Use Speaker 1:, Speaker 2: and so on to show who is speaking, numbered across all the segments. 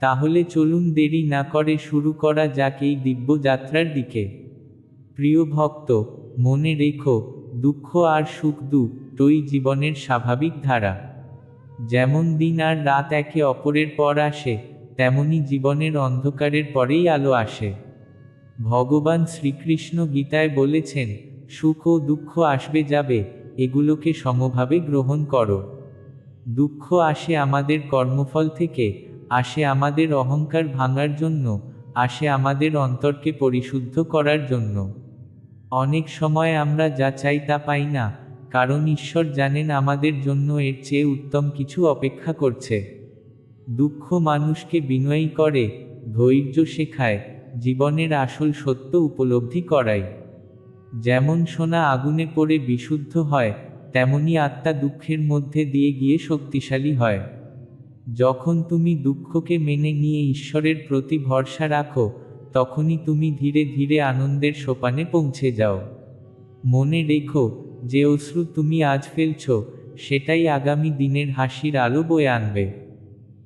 Speaker 1: তাহলে চলুন দেরি না করে শুরু করা যাক এই দিব্য যাত্রার দিকে। প্রিয় ভক্ত, মনে রেখো, দুঃখ আর সুখ দুটোই জীবনের স্বাভাবিক ধারা। যেমন দিন আর রাত একে অপরের পর আসে, তেমনি জীবনের অন্ধকারের পরেই আলো আসে। ভগবান শ্রীকৃষ্ণ গীতায় বলেছেন, সুখ ও দুঃখ আসবে যাবে, এগুলোকে সমভাবে গ্রহণ করো। দুঃখ আসে আমাদের কর্মফল থেকে আসে আমাদের অহংকার ভাঙার জন্য, আসে আমাদের অন্তরকে পরিশুদ্ধ করার জন্য। অনেক সময় আমরা যা চাই তা পাই না, কারণ ঈশ্বর জানেন আমাদের জন্য এর চেয়ে উত্তম কিছু অপেক্ষা করছে। দুঃখ মানুষকে বিনয়ী করে, ধৈর্য শেখায়, জীবনের আসল সত্য উপলব্ধি করায়। যেমন সোনা আগুনে পড়ে বিশুদ্ধ হয়, তেমনি আত্মা দুঃখের মধ্যে দিয়ে গিয়ে শক্তিশালী হয়। যখন তুমি দুঃখকে মেনে নিয়ে ঈশ্বরের প্রতি ভরসা রাখো, তখনই তুমি ধীরে ধীরে আনন্দের সোপানে পৌঁছে যাও। মনে রেখো যে অশ্রু তুমি আজ ফেলছ, সেটাই আগামী দিনের হাসির আলো বয়ে আনবে।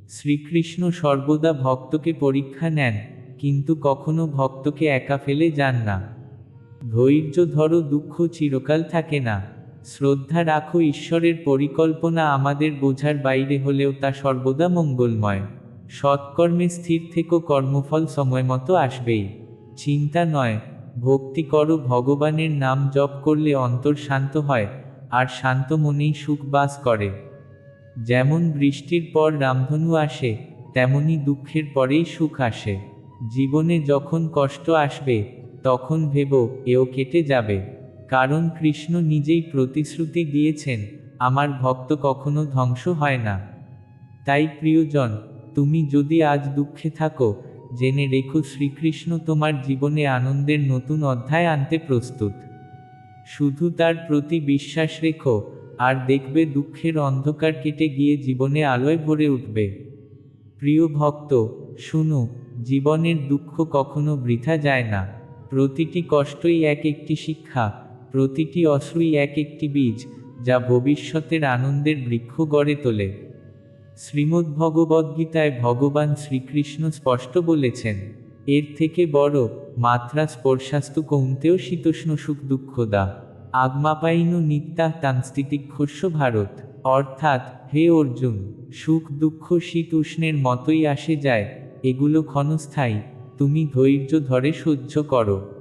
Speaker 1: শ্রীকৃষ্ণ সর্বদা ভক্তকে পরীক্ষা নেন, কিন্তু কখনো ভক্তকে একা ফেলে যান না। ধৈর্য ধরো, দুঃখ চিরকাল থাকে না। শ্রদ্ধা রাখো, ঈশ্বরের পরিকল্পনা আমাদের বোঝার বাইরে হলেও তা সর্বদা মঙ্গলময়। সৎকর্মে স্থির থেকো, কর্মফল সময়মতো আসবেই। চিন্তা নয়, ভক্তি করো, ভগবানের নাম জপ করলে অন্তর শান্ত হয়, আর শান্ত মনেই সুখ বাস করে। যেমন বৃষ্টির পর রামধনু আসে, তেমনি দুঃখের পরেই সুখ আসে। জীবনে যখন কষ্ট আসবে, তখন ভেব, এও কেটে যাবে। কারণ কৃষ্ণ নিজেই প্রতিশ্রুতি দিয়েছেন, আমার ভক্ত কখনো ধ্বংস হয় না। তাই প্রিয়জন, তুমি যদি আজ দুঃখে থাকো, জেনে রেখো শ্রীকৃষ্ণ তোমার জীবনে আনন্দের নতুন অধ্যায় আনতে প্রস্তুত। শুধু তার প্রতি বিশ্বাস রেখো, আর দেখবে দুঃখের অন্ধকার কেটে গিয়ে জীবনে আলোয় ভরে উঠবে। প্রিয় ভক্ত, শুনো, জীবনের দুঃখ কখনো বৃথা যায় না। প্রতিটি কষ্টই এক একটি শিক্ষা প্রতিটি অশ্রুই এক একটি বীজ, যা ভবিষ্যতের আনন্দের বৃক্ষ গড়ে তোলে। শ্রীমদ্ ভগবদ্গীতায় ভগবান শ্রীকৃষ্ণ স্পষ্ট বলেছেন, এর থেকে বড় মাত্রা স্পর্শাস্তু কৌন্তেও শীতোষ্ণ সুখ দুঃখদা আগমাপাইন নিত্যা তাংস্থিতিক্ষস্য ভারত। অর্থাৎ, হে অর্জুন, সুখ দুঃখ শীত উষ্ণের মতোই আসে যায়, এগুলো ক্ষণস্থায়ী। তুমি ধৈর্য ধরে সহ্য করো।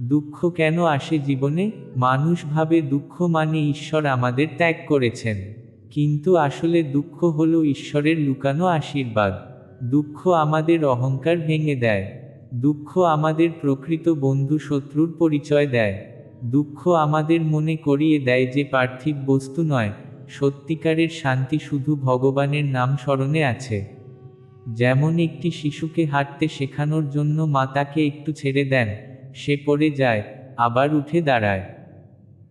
Speaker 1: দুঃখ কেন আসে জীবনে? মানুষ ভাবে দুঃখ মানে ঈশ্বর আমাদের ত্যাগ করেছেন। কিন্তু আসলে দুঃখ হলো ঈশ্বরের লুকানো আশীর্বাদ। দুঃখ আমাদের অহংকার ভেঙে দেয়। দুঃখ আমাদের প্রকৃত বন্ধু শত্রুর পরিচয় দেয়। দুঃখ আমাদের মনে করিয়ে দেয় যে পার্থিব বস্তু নয়, সত্যিকারের শান্তি শুধু ভগবানের নাম স্মরণে আছে। যেমন একটি শিশুকে হাঁটতে শেখানোর জন্য মা তাকে একটু ছেড়ে দেন সে পড়ে যায়, আবার উঠে দাঁড়ায়।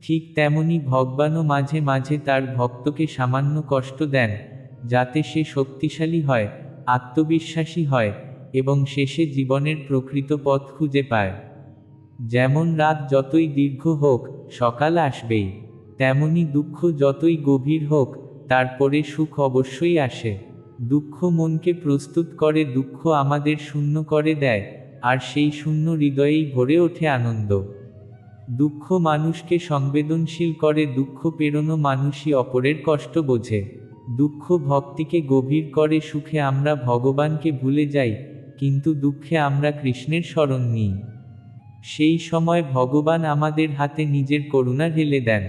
Speaker 1: ঠিক তেমনি ভগবানও মাঝে মাঝে তার ভক্তকে সামান্য কষ্ট দেন, যাতে সে শক্তিশালী হয়, আত্মবিশ্বাসী হয় এবং শেষে জীবনের প্রকৃত পথ খুঁজে পায়। যেমন রাত যতই দীর্ঘ হোক, সকাল আসবেই, তেমনি দুঃখ যতই গভীর হোক, তারপরে সুখ অবশ্যই আসে। দুঃখ মনকে প্রস্তুত করে, দুঃখ আমাদের শূন্য করে দেয় আর সেই শূন্য হৃদয়েই ভরে ওঠে আনন্দ। দুঃখ মানুষকে সংবেদনশীল করে, দুঃখ পেরোনো মানুষই অপরের কষ্ট বোঝে। দুঃখ ভক্তিকে গভীর করে, সুখে আমরা ভগবানকে ভুলে যাই, কিন্তু দুঃখে আমরা কৃষ্ণের স্মরণ নিই। সেই সময় ভগবান আমাদের হাতে নিজের করুণা ঢেলে দেন।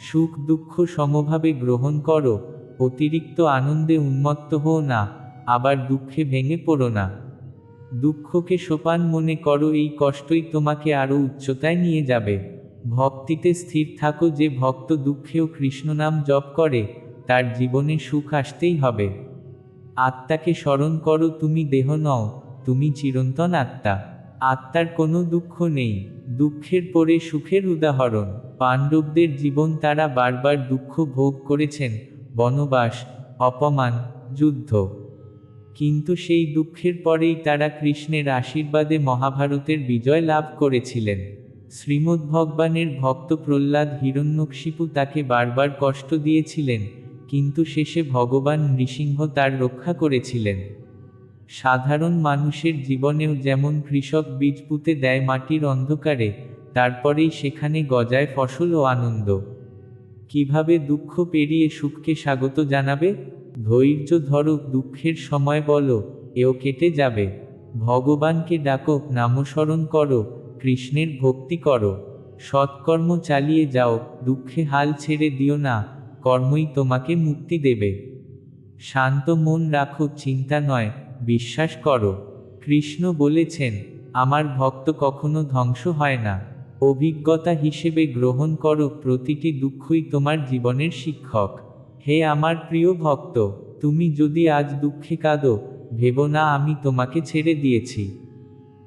Speaker 1: সুখ দুঃখ সমভাবে গ্রহণ করো, অতিরিক্ত আনন্দে উন্মত্ত হও না, আবার দুঃখে ভেঙে পড়ো না। দুঃখকে সোপান মনে করো, এই কষ্টই তোমাকে আরও উচ্চতায় নিয়ে যাবে। ভক্তিতে স্থির থাকো যে ভক্ত দুঃখেও কৃষ্ণনাম জপ করে, তার জীবনে সুখ আসতেই হবে। আত্মাকে স্মরণ করো, তুমি দেহ নও, তুমি চিরন্তন আত্মা। আত্মার কোনো দুঃখ নেই, দুঃখের পরে সুখের উদাহরণ। পাণ্ডবদের জীবন তারা বারবার দুঃখ ভোগ করেছেন, বনবাস, অপমান, যুদ্ধ। কিন্তু সেই দুঃখের পরেই তারা কৃষ্ণের আশীর্বাদে মহাভারতের বিজয় লাভ করেছিলেন। শ্রীমদ্ ভগবানের ভক্ত প্রহ্লাদ হিরণ্যকশিপু তাকে বারবার কষ্ট দিয়েছিলেন, কিন্তু শেষে ভগবান নৃসিংহ তার রক্ষা করেছিলেন। সাধারণ মানুষের জীবনেও যেমন কৃষক বীজ পুঁতে দেয় মাটির অন্ধকারে, তারপরেই সেখানে গজায় ফসল ও আনন্দ। কীভাবে দুঃখ পেরিয়ে সুখকে স্বাগত জানাবে? ধৈর্য ধরো, দুঃখের সময় বলো, এও কেটে যাবে। ভগবানকে ডাকো, নামস্মরণ করো, কৃষ্ণের ভক্তি করো। সৎকর্ম চালিয়ে যাও, দুঃখে হাল ছেড়ে দিও না, কর্মই তোমাকে মুক্তি দেবে। শান্ত মন রাখো, চিন্তা নয়, বিশ্বাস করো। কৃষ্ণ বলেছেন, আমার ভক্ত কখনো ধ্বংস হয় না। অভিজ্ঞতা হিসেবে গ্রহণ করো, প্রতিটি দুঃখই তোমার জীবনের শিক্ষক। হে আমার প্রিয় ভক্ত, তুমি যদি আজ দুঃখে কাঁদো, ভেবো না আমি তোমাকে ছেড়ে দিয়েছি।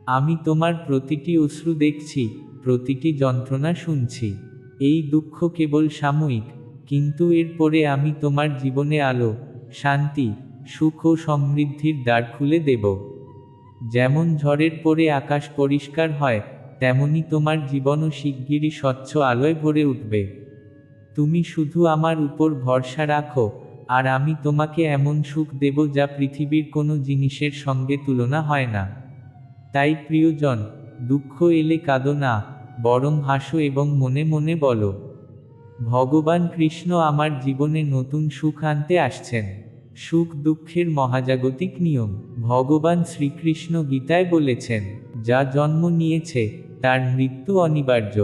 Speaker 1: আমি তোমার প্রতিটি অশ্রু দেখছি, প্রতিটি যন্ত্রণা শুনছি। এই দুঃখ কেবল সাময়িক, কিন্তু এরপরে আমি তোমার জীবনে আলো, শান্তি, সুখ ও সমৃদ্ধির দ্বার খুলে দেব। যেমন ঝড়ের পরে আকাশ পরিষ্কার হয়, তেমনি তোমার জীবনও শিগগিরই স্বচ্ছ আলোয় ভরে উঠবে। তুমি শুধু আমার উপর ভরসা রাখো, আর আমি তোমাকে এমন সুখ দেব যা পৃথিবীর কোনো জিনিসের সঙ্গে তুলনা হয় না। তাই প্রিয়জন, দুঃখ এলে কাঁদো না, বরং হাসো এবং মনে মনে বলো, ভগবান কৃষ্ণ আমার জীবনে নতুন সুখ আনতে আসছেন। সুখ দুঃখের মহাজাগতিক নিয়ম। ভগবান শ্রীকৃষ্ণ গীতায় বলেছেন, যা জন্ম নিয়েছে, তার মৃত্যু অনিবার্য।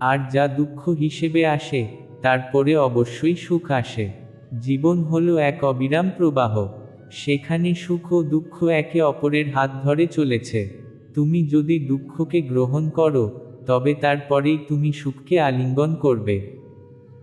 Speaker 1: আর যা দুঃখ হিসেবে আসে তারপরে অবশ্যই সুখ আসে। জীবন হলো এক অবিরাম প্রবাহ। সেখানে সুখ ও দুঃখ একে অপরের হাত ধরে চলেছে। তুমি যদি দুঃখকে গ্রহণ করো, তবে তারপরেই তুমি সুখকে আলিঙ্গন করবে।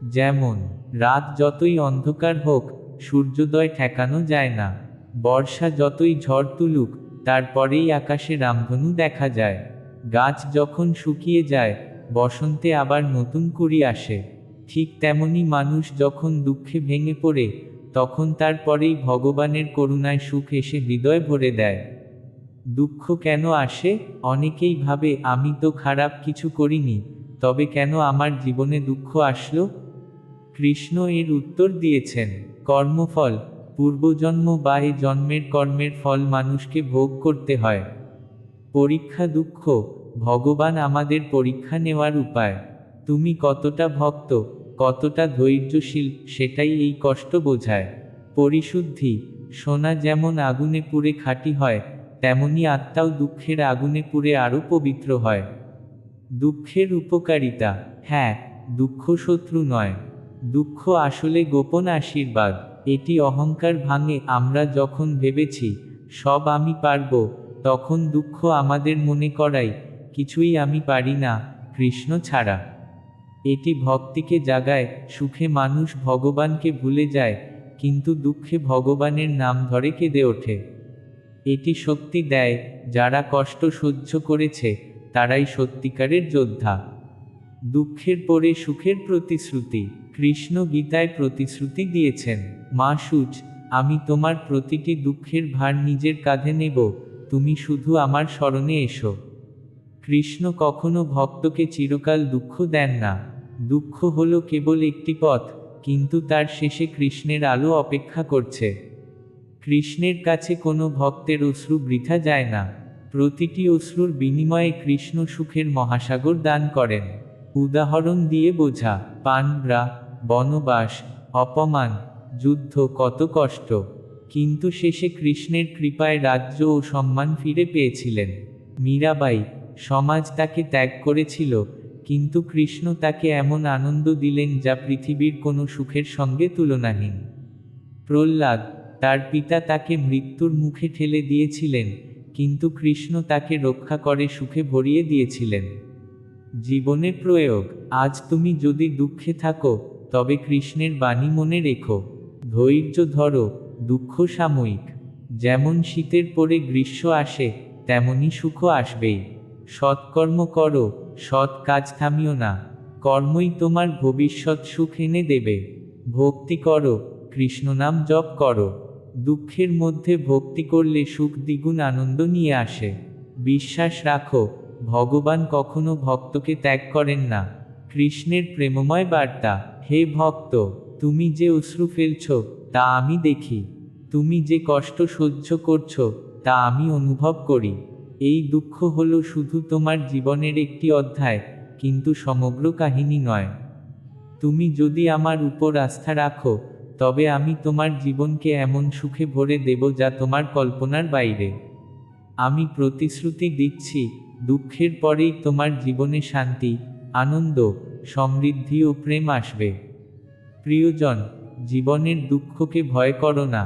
Speaker 1: যেমন, রাত যতই অন্ধকার হোক, সূর্যোদয় ঠেকানো যায় না। বর্ষা যতই ঝড় তুলুক, তারপরেই আকাশে রামধনু দেখা যায়। গাছ যখন শুকিয়ে যায়, বসন্তে আবার নতুন কুড়ি আসে। ঠিক তেমনি মানুষ যখন দুঃখে ভেঙে পড়ে, তখন তারপরেই ভগবানের করুণায় সুখ এসে হৃদয় ভরে দেয়। দুঃখ কেন আসে? অনেকেই ভাবে, আমি তো খারাপ কিছু করিনি, তবে কেন আমার জীবনে দুঃখ আসলো? কৃষ্ণ এর উত্তর দিয়েছেন, কর্মফল, পূর্বজন্ম বা এ জন্মের কর্মের ফল মানুষকে ভোগ করতে হয়। পরীক্ষা দুঃখ, ভগবান আমাদের পরীক্ষা নেওয়ার উপায়। তুমি কতটা ভক্ত কতটা ধৈর্যশীল সেটাই এই কষ্ট বোঝায়। পরিশুদ্ধি, সোনা যেমন আগুনে পুড়ে খাঁটি হয়, তেমনি আত্মাও দুঃখের আগুনে পুড়ে আরও পবিত্র হয়। দুঃখের উপকারিতা হ্যাঁ দুঃখ শত্রু নয়। দুঃখ আসলে গোপন আশীর্বাদ, এটি অহংকার ভাঙে, আমরা যখন ভেবেছি, সব আমি পারব, তখন দুঃখ আমাদের মনে করাই কিছুই আমি পারি না, কৃষ্ণ ছাড়া। এটি ভক্তিকে জাগায়, সুখে মানুষ ভগবানকে ভুলে যায়, কিন্তু দুঃখে ভগবানের নাম ধরে কেঁদে ওঠে। এটি শক্তি দেয়, যারা কষ্ট সহ্য করেছে, তারাই সত্যিকারের যোদ্ধা। দুঃখের পরে সুখের প্রতিশ্রুতি, কৃষ্ণ গীতায় প্রতিশ্রুতি দিয়েছেন, মা সুচ, আমি তোমার প্রতিটি দুঃখের ভার নিজের কাঁধে নেব, তুমি শুধু আমার স্মরণে এসো। কৃষ্ণ কখনো ভক্তকে চিরকাল দুঃখ দেন না। দুঃখ হলো কেবল একটি পথ, কিন্তু তার শেষে কৃষ্ণের আলো অপেক্ষা করছে। কৃষ্ণের কাছে কোনো ভক্তের অশ্রু বৃথা যায় না। প্রতিটি অশ্রুর বিনিময়ে কৃষ্ণ সুখের মহাসাগর দান করেন। উদাহরণ দিয়ে বোঝা পানগ্রা বনবাস, অপমান, যুদ্ধ কত কষ্ট। কিন্তু শেষে কৃষ্ণের কৃপায় রাজ্য ও সম্মান ফিরে পেয়েছিলেন। মীরাবাই সমাজ তাকে ত্যাগ করেছিল কিন্তু কৃষ্ণ তাকে এমন আনন্দ দিলেন যা পৃথিবীর কোনো সুখের সঙ্গে তুলনাহীন। প্রহ্লাদ, তার পিতা তাকে মৃত্যুর মুখে ঠেলে দিয়েছিলেন, কিন্তু কৃষ্ণ তাকে রক্ষা করে সুখে ভরিয়ে দিয়েছিলেন। জীবনে প্রয়োগ, আজ তুমি যদি দুঃখে থাকো, তবে কৃষ্ণের বাণী মনে রেখো। ধৈর্য ধরো, দুঃখ সাময়িক। যেমন শীতের পরে গ্রীষ্ম আসে, তেমনি সুখ আসবেই। সৎকর্ম করো সৎ কাজ থামিও না, কর্মই তোমার ভবিষ্যৎ সুখ এনে দেবে। ভক্তি করো কৃষ্ণনাম জপ করো। দুঃখের মধ্যে ভক্তি করলে সুখ দ্বিগুণ আনন্দ নিয়ে আসে। বিশ্বাস রাখো, ভগবান কখনো ভক্তকে ত্যাগ করেন না। কৃষ্ণের প্রেমময় বার্তা, হে ভক্ত, তুমি যে অশ্রু ফেলছ, তা আমি দেখি। তুমি যে কষ্ট সহ্য করছ, তা আমি অনুভব করি। এই দুঃখ হলো শুধু তোমার জীবনের একটি অধ্যায়, কিন্তু সমগ্র কাহিনী নয়। তুমি যদি আমার উপর আস্থা রাখো, তবে আমি তোমার জীবনকে এমন সুখে ভরে দেব যা তোমার কল্পনার বাইরে। আমি প্রতিশ্রুতি দিচ্ছি, দুঃখের পরেই তোমার জীবনে শান্তি, আনন্দ, সমৃদ্ধি ও প্রেম আসবে। প্রিয়জন, জীবনের দুঃখকে ভয় করো না,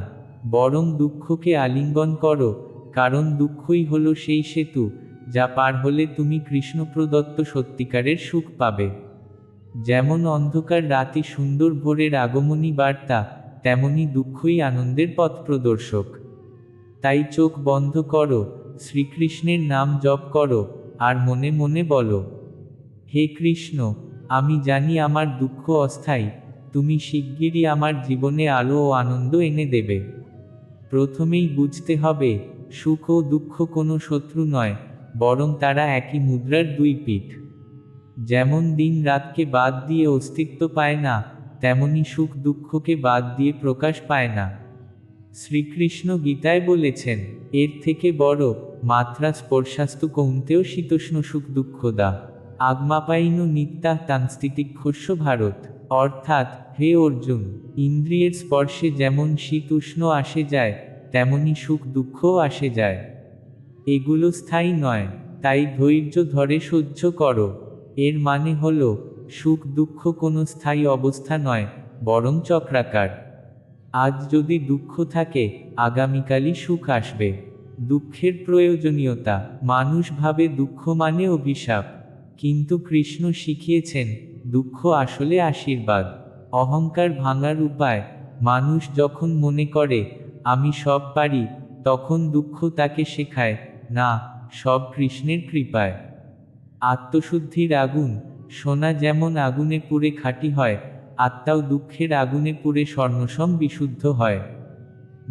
Speaker 1: বরং দুঃখকে আলিঙ্গন করো কারণ দুঃখই হলো সেই সেতু, যা পার হলে তুমি কৃষ্ণ প্রদত্ত সত্যিকারের সুখ পাবে। যেমন অন্ধকার রাতে সুন্দর ভোরের আগমনী বার্তা, তেমনি দুঃখই আনন্দের পথ প্রদর্শক। তাই চোখ বন্ধ করো, শ্রীকৃষ্ণের নাম জপ করো, আর মনে মনে বলো, হে কৃষ্ণ, আমি জানি আমার দুঃখ অস্থায়ী, তুমি শিগগিরই আমার জীবনে আলো ও আনন্দ এনে দেবে। প্রথমেই বুঝতে হবে সুখ ও দুঃখ কোনো শত্রু নয়, বরং তারা একই মুদ্রার দুই পিঠ। যেমন দিন রাতকে বাদ দিয়ে অস্তিত্ব পায় না, তেমনি সুখ দুঃখকে বাদ দিয়ে প্রকাশ পায় না। শ্রীকৃষ্ণ গীতায় বলেছেন, এর থেকে বড় মাত্রা স্পর্শাস্তু কৌন্তেও শীতোষ্ণ সুখ দুঃখদা আগমাপাইন নিত্যা তাংস্থিতিক্ষস্য ভারত। অর্থাৎ, হে অর্জুন, ইন্দ্রিয়ের স্পর্শে যেমন শীত উষ্ণ আসে যায় তেমনি সুখ দুঃখও আসে যায়। এগুলো স্থায়ী নয়, তাই ধৈর্য ধরে সহ্য করো। এর মানে হল, সুখ দুঃখ কোনো স্থায়ী অবস্থা নয়, বরং চক্রাকার। আজ যদি দুঃখ থাকে, আগামীকালই সুখ আসবে। দুঃখের প্রয়োজনীয়তা, মানুষ ভাবে দুঃখ মানে অভিশাপ। কিন্তু কৃষ্ণ শিখিয়েছেন, দুঃখ আসলে আশীর্বাদ। অহংকার ভাঙার উপায়, মানুষ যখন মনে করে আমি সব পারি, তখন দুঃখ তাকে শেখায়, না, সব কৃষ্ণের কৃপায়। আত্মশুদ্ধির আগুন, সোনা যেমন আগুনে পুড়ে খাঁটি হয়, আত্মাও দুঃখের আগুনে পুড়ে স্বর্ণসম বিশুদ্ধ হয়।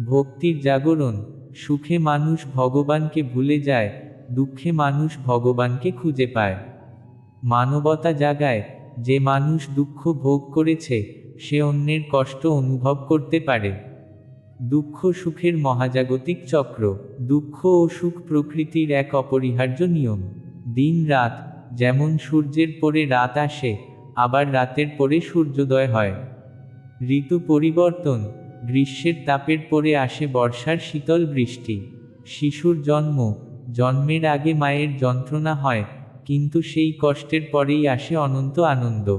Speaker 1: ভক্তির জাগরণ, সুখে মানুষ ভগবানকে ভুলে যায়, দুঃখে মানুষ ভগবানকে খুঁজে পায়। মানবতা জাগায়, যে মানুষ দুঃখ ভোগ করেছে, সে অন্যের কষ্ট অনুভব করতে পারে। দুঃখ সুখের মহাজাগতিক চক্র, দুঃখ ও সুখ প্রকৃতির এক অপরিহার্য নিয়ম। দিন রাত, যেমন সূর্যের পরে রাত আসে, আবার রাতের পরে সূর্যোদয় হয়। ঋতু পরিবর্তন, গ্রীষ্মের তাপের পরে আসে বর্ষার শীতল বৃষ্টি। শিশুর জন্ম, জন্মের আগে মায়ের যন্ত্রণা হয়, কিন্তু সেই কষ্টের পরেই আসে অনন্ত আনন্দ।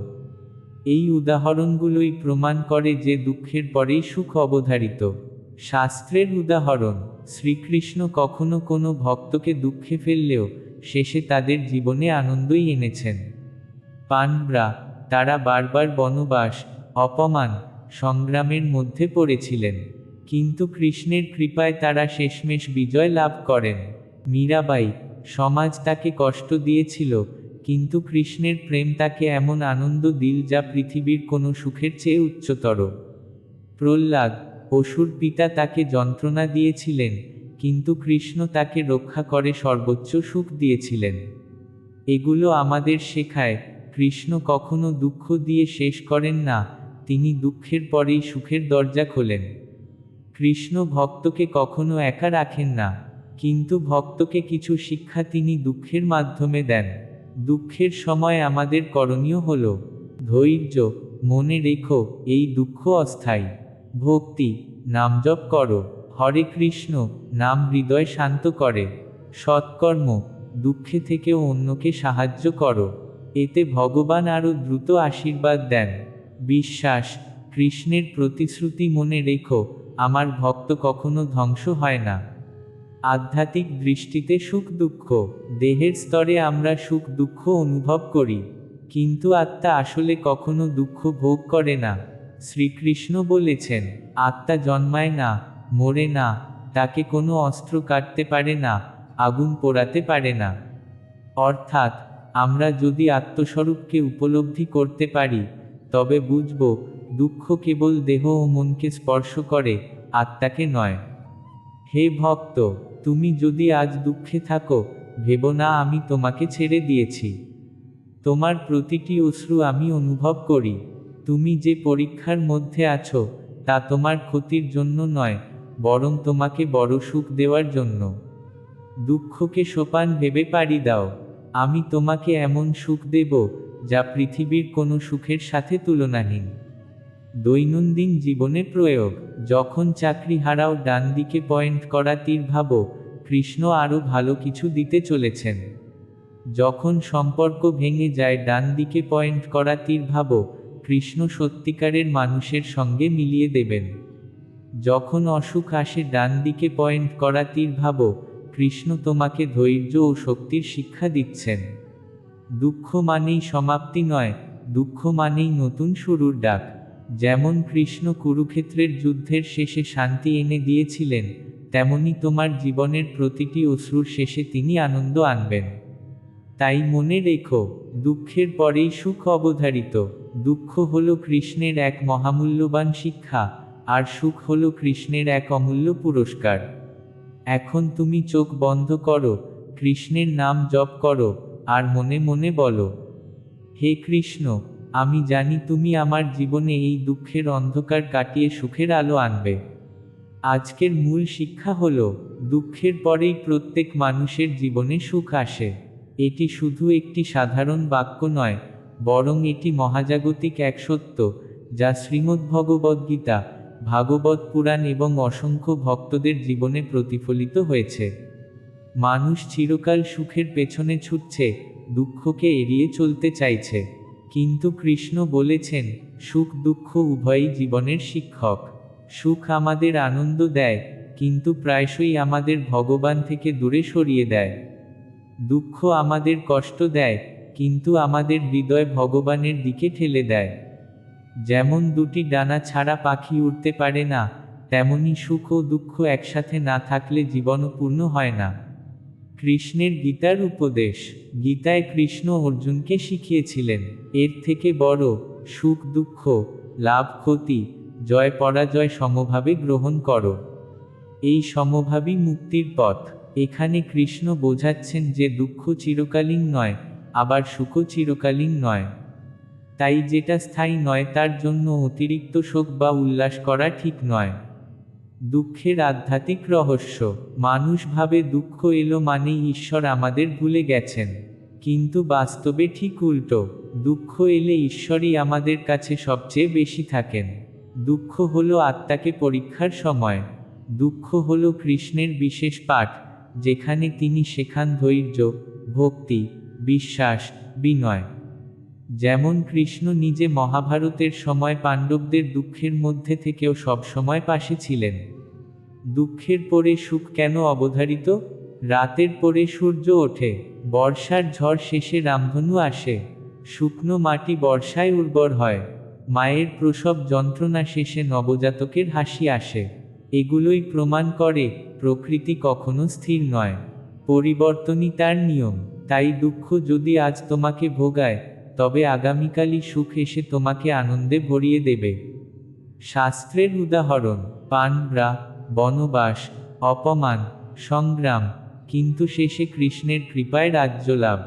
Speaker 1: এই উদাহরণগুলোই প্রমাণ করে যে দুঃখের পরেই সুখ অবধারিত। শাস্ত্রের উদাহরণ, শ্রীকৃষ্ণ কখনো কোনো ভক্তকে দুঃখে ফেললেও শেষে তাদের জীবনে আনন্দই এনেছেন। পানব্রা তারা বারবার বনবাস, অপমান, সংগ্রামের মধ্যে পড়েছিলেন। কিন্তু কৃষ্ণের কৃপায় তারা শেষমেশ বিজয় লাভ করেন। মীরাবাই, সমাজ তাকে কষ্ট দিয়েছিল, কিন্তু কৃষ্ণের প্রেম তাকে এমন আনন্দ দিল যা পৃথিবীর কোনো সুখের চেয়ে উচ্চতর। প্রহ্লাদ অসুর পিতা তাকে যন্ত্রণা দিয়েছিলেন, কিন্তু কৃষ্ণ তাকে রক্ষা করে সর্বোচ্চ সুখ দিয়েছিলেন। এগুলো আমাদের শেখায়, কৃষ্ণ কখনো দুঃখ দিয়ে শেষ করেন না, তিনি দুঃখের পরেই সুখের দরজা খোলেন। কৃষ্ণ ভক্তকে কখনো একা রাখেন না, কিন্তু ভক্তকে কিছু শিক্ষা তিনি দুঃখের মাধ্যমে দেন। দুঃখের সময় আমাদের করণীয় হল, ধৈর্য, মনে রেখো, এই দুঃখ অস্থায়ী। ভক্তি, নাম জপ করো। হরে কৃষ্ণ, নাম হৃদয় শান্ত করে। সৎকর্ম, দুঃখে থেকে অন্যকে সাহায্য করো। এতে ভগবান আরও দ্রুত আশীর্বাদ দেন। বিশ্বাস, কৃষ্ণের প্রতিশ্রুতি মনে রেখো, আমার ভক্ত কখনো ধ্বংস হয় না। আধ্যাত্মিক দৃষ্টিতে সুখ দুঃখ, দেহের স্তরে আমরা সুখ দুঃখ অনুভব করি। কিন্তু আত্মা আসলে কখনো দুঃখ ভোগ করে না। শ্রীকৃষ্ণ বলেছেন, আত্মা জন্মায় না, মরে না, তাকে কোনো অস্ত্র কাটতে পারে না, আগুন পোড়াতে পারে না। অর্থাৎ, আমরা যদি আত্মস্বরূপকে উপলব্ধি করতে পারি, তবে বুঝব, দুঃখ কেবল দেহ ও মনকে স্পর্শ করে, আত্মাকে নয়। হে ভক্ত, তুমি যদি আজ দুঃখে থাকো, ভেবো না আমি তোমাকে ছেড়ে দিয়েছি। তোমার প্রতিটি অশ্রু আমি অনুভব করি। তুমি যে পরীক্ষার মধ্যে আছো, তা তোমার ক্ষতির জন্য নয়, বরং তোমাকে বড় সুখ দেওয়ার জন্য। দুঃখকে সোপান ভেবে পাড়ি দাও, আমি তোমাকে এমন সুখ দেব, যা পৃথিবীর কোনো সুখের সাথে তুলনাহীন দৈনন্দিন জীবনে প্রয়োগ, যখন চাকরি হারাও ডান দিকে পয়েন্ট করা তীর ভাবো, কৃষ্ণ আরও ভালো কিছু দিতে চলেছেন। যখন সম্পর্ক ভেঙে যায় ডান দিকে পয়েন্ট করা তীর ভাবো কৃষ্ণ সত্যিকারের মানুষের সঙ্গে মিলিয়ে দেবেন। যখন অসুখ আসে ডান দিকে পয়েন্ট করা তীর ভাবো, কৃষ্ণ তোমাকে ধৈর্য ও শক্তির শিক্ষা দিচ্ছেন। দুঃখ মানেই সমাপ্তি নয়, দুঃখ মানেই নতুন শুরুর ডাক। যেমন কৃষ্ণ কুরুক্ষেত্রের যুদ্ধের শেষে শান্তি এনে দিয়েছিলেন, তেমনি তোমার জীবনের প্রতিটি অশ্রুর শেষে তিনি আনন্দ আনবেন। তাই মনে রেখো, দুঃখের পরেই সুখ অবধারিত। দুঃখ হল কৃষ্ণের এক মহামূল্যবান শিক্ষা, আর সুখ হল কৃষ্ণের এক অমূল্য পুরস্কার। এখন তুমি চোখ বন্ধ করো, কৃষ্ণের নাম জপ করো, আর মনে মনে বলো, হে কৃষ্ণ, আমি জানি তুমি আমার জীবনে এই দুঃখের অন্ধকার কাটিয়ে সুখের আলো আনবে। আজকের মূল শিক্ষা হল, দুঃখের পরেই প্রত্যেক মানুষের জীবনে সুখ আসে। এটি শুধু একটি সাধারণ বাক্য নয়, বরং এটি মহাজাগতিক এক সত্য, যা শ্রীমদ্ভগবদ্গীতা ভাগবত পুরাণ এবং অসংখ্য ভক্তদের জীবনে প্রতিফলিত হয়েছে। মানুষ চিরকাল সুখের পেছনে ছুটছে, দুঃখকে এড়িয়ে চলতে চাইছে। কিন্তু কৃষ্ণ বলেছেন, সুখ, দুঃখ উভয়ই জীবনের শিক্ষক। সুখ আমাদের আনন্দ দেয়, কিন্তু প্রায়শই আমাদের ভগবান থেকে দূরে সরিয়ে দেয়। দুঃখ আমাদের কষ্ট দেয়, কিন্তু আমাদের হৃদয় ভগবানের দিকে ঠেলে দেয়। যেমন দুটি ডানা ছাড়া পাখি উঠতে পারে না, তেমনি সুখ ও দুঃখ একসাথে না থাকলে জীবনও পূর্ণ হয় না। কৃষ্ণের গীতার উপদেশ, গীতায় কৃষ্ণ অর্জুনকে শিখিয়েছিলেন, এর থেকে বড় সুখ দুঃখ, লাভ ক্ষতি, জয় পরাজয় সমভাবে গ্রহণ করো। এই সমভাবী মুক্তির পথ। এখানে কৃষ্ণ বোঝাচ্ছেন যে দুঃখ চিরকালীন নয়, আবার সুখ চিরকালীন নয়। তাই যেটা স্থায়ী নয়, তার জন্য অতিরিক্ত শোক বা উল্লাস করা ঠিক নয়। দুঃখের আধ্যাত্মিক রহস্য, মানুষ ভাবে দুঃখ এলো মানেই ঈশ্বর আমাদের ভুলে গেছেন। কিন্তু বাস্তবে ঠিক উল্টো, দুঃখ এলে ঈশ্বরই আমাদের কাছে সবচেয়ে বেশি থাকেন। দুঃখ হলো আত্মাকে পরীক্ষার সময়, দুঃখ হলো কৃষ্ণের বিশেষ পাঠ। যেখানে তিনি শেখান ধৈর্য, ভক্তি, বিশ্বাস, বিনয়। যেমন কৃষ্ণ নিজে মহাভারতের সময় পাণ্ডবদের দুঃখের মধ্যে থেকেও সবসময় পাশে ছিলেন। দুঃখের পরে সুখ কেন অবধারিত? রাতের পরে সূর্য ওঠে, বর্ষার ঝড় শেষে রামধনু আসে, শুকনো মাটি বর্ষায় উর্বর হয়, মায়ের প্রসব যন্ত্রণা শেষে নবজাতকের হাসি আসে। এগুলোই প্রমাণ করে, প্রকৃতি কখনো স্থির নয়। পরিবর্তনই তার নিয়ম। তাই দুঃখ যদি আজ তোমাকে ভোগায়, তবে আগামীকালই সুখ এসে তোমাকে আনন্দে ভরিয়ে দেবে। শাস্ত্রের উদাহরণ, পানব্রা, বনবাস, অপমান, সংগ্রাম, কিন্তু শেষে কৃষ্ণের কৃপায় রাজ্য লাভ।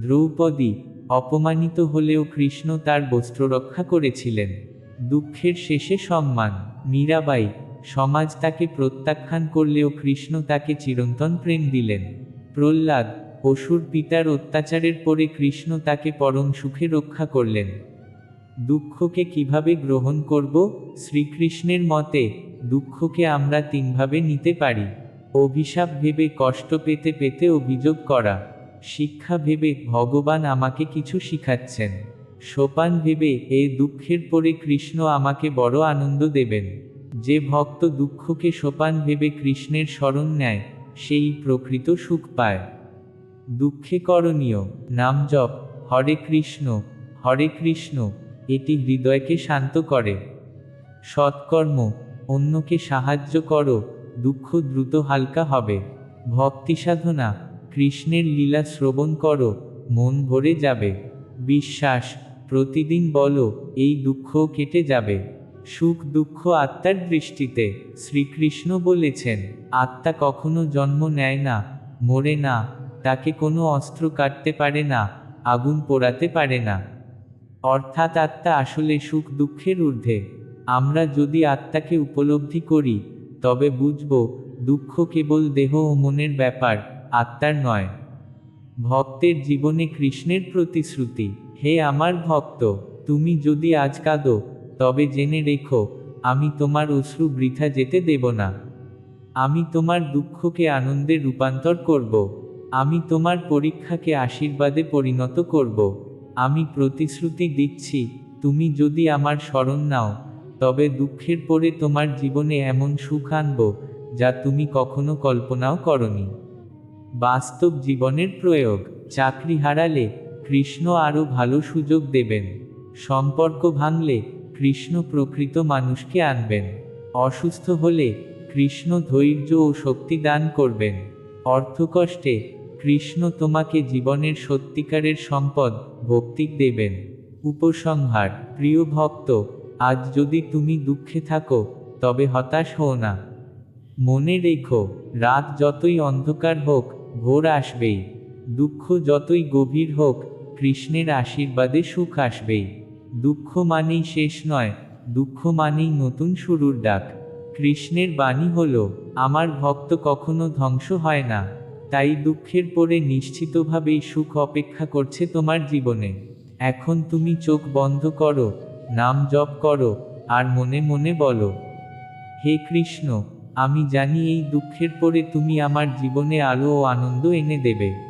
Speaker 1: দ্রৌপদী, অপমানিত হলেও কৃষ্ণ তার বস্ত্র রক্ষা করেছিলেন। দুঃখের শেষে সম্মান। মীরাবাই সমাজ তাকে প্রত্যাখ্যান করলেও কৃষ্ণ তাকে চিরন্তন প্রেম দিলেন। প্রহ্লাদ, অসুর পিতার অত্যাচারের পরে কৃষ্ণ তাকে পরম সুখে রক্ষা করলেন। দুঃখকে কীভাবে গ্রহণ করব? শ্রীকৃষ্ণের মতে, দুঃখকে আমরা তিনভাবে নিতে পারি। অভিশাপ ভেবে কষ্ট পেতে পেতে অভিযোগ করা। শিক্ষা ভেবে ভগবান আমাকে কিছু শিখাচ্ছেন। সোপান ভেবে এ দুঃখের পরে কৃষ্ণ আমাকে বড় আনন্দ দেবেন। যে ভক্ত দুঃখকে সোপান ভেবে কৃষ্ণের স্মরণ নেয়, সেই প্রকৃত সুখ পায়। দুঃখে করণীয়, নাম জপ, হরে কৃষ্ণ হরে কৃষ্ণ, এটি হৃদয়কে শান্ত করে। সৎকর্ম, অন্যকে সাহায্য করো, দুঃখ দ্রুত হালকা হবে। ভক্তি সাধনা, কৃষ্ণের লীলা শ্রবণ করো, মন ভরে যাবে। বিশ্বাস, প্রতিদিন বলো, এই দুঃখও কেটে যাবে। সুখ, দুঃখ আত্মার দৃষ্টিতে শ্রীকৃষ্ণ বলেছেন, আত্মা কখনো জন্ম নেয় না, মরে না, তাকে কোনো অস্ত্র কাটতে পারে না, আগুন পোড়াতে পারে না। অর্থাৎ আত্মা আসলে সুখ, দুঃখের ঊর্ধ্বে। আমরা যদি আত্মাকে উপলব্ধি করি, তবে বুঝব, দুঃখ কেবল দেহ ও মনের ব্যাপার, আত্মার নয়। ভক্তের জীবনে কৃষ্ণের প্রতিশ্রুতি, হে আমার ভক্ত, তুমি যদি আজ কাঁদো তবে জেনে রেখো, আমি তোমার অশ্রু বৃথা যেতে দেব না। আমি তোমার দুঃখকে আনন্দে রূপান্তর করব। আমি তোমার পরীক্ষাকে আশীর্বাদে পরিণত করব। আমি প্রতিশ্রুতি দিচ্ছি, তুমি যদি আমার স্মরণ নাও, তবে দুঃখের পরে তোমার জীবনে এমন সুখ আনব, যা তুমি কখনো কল্পনাও করনি। বাস্তব জীবনের প্রয়োগ, চাকরি হারালে কৃষ্ণ আরও ভালো সুযোগ দেবেন। সম্পর্ক ভাঙলে কৃষ্ণ প্রকৃত মানুষকে আনবেন। অসুস্থ হলে কৃষ্ণ ধৈর্য ও শক্তি দান করবেন। অর্থকষ্টে কৃষ্ণ তোমাকে জীবনের সত্যিকারের সম্পদ, ভক্তি দেবেন। উপসংহার, প্রিয় ভক্ত, আজ যদি তুমি দুঃখে থাকো, তবে হতাশ হও না। মনে রেখো, রাত যতই অন্ধকার হোক, ভোর আসবেই। দুঃখ যতই গভীর হোক, কৃষ্ণের আশীর্বাদে সুখ আসবেই। দুঃখ মানেই শেষ নয়, দুঃখ মানেই নতুন শুরুর ডাক। কৃষ্ণের বাণী হল, আমার ভক্ত কখনো ধ্বংস হয় না। তাই দুঃখের পরে নিশ্চিতভাবেই সুখ অপেক্ষা করছে তোমার জীবনে। এখন তুমি চোখ বন্ধ করো, নাম জপ করো, আর মনে মনে বলো, হে কৃষ্ণ, আমি জানি এই দুঃখের পরে তুমি আমার জীবনে আলো ও আনন্দ এনে দেবে।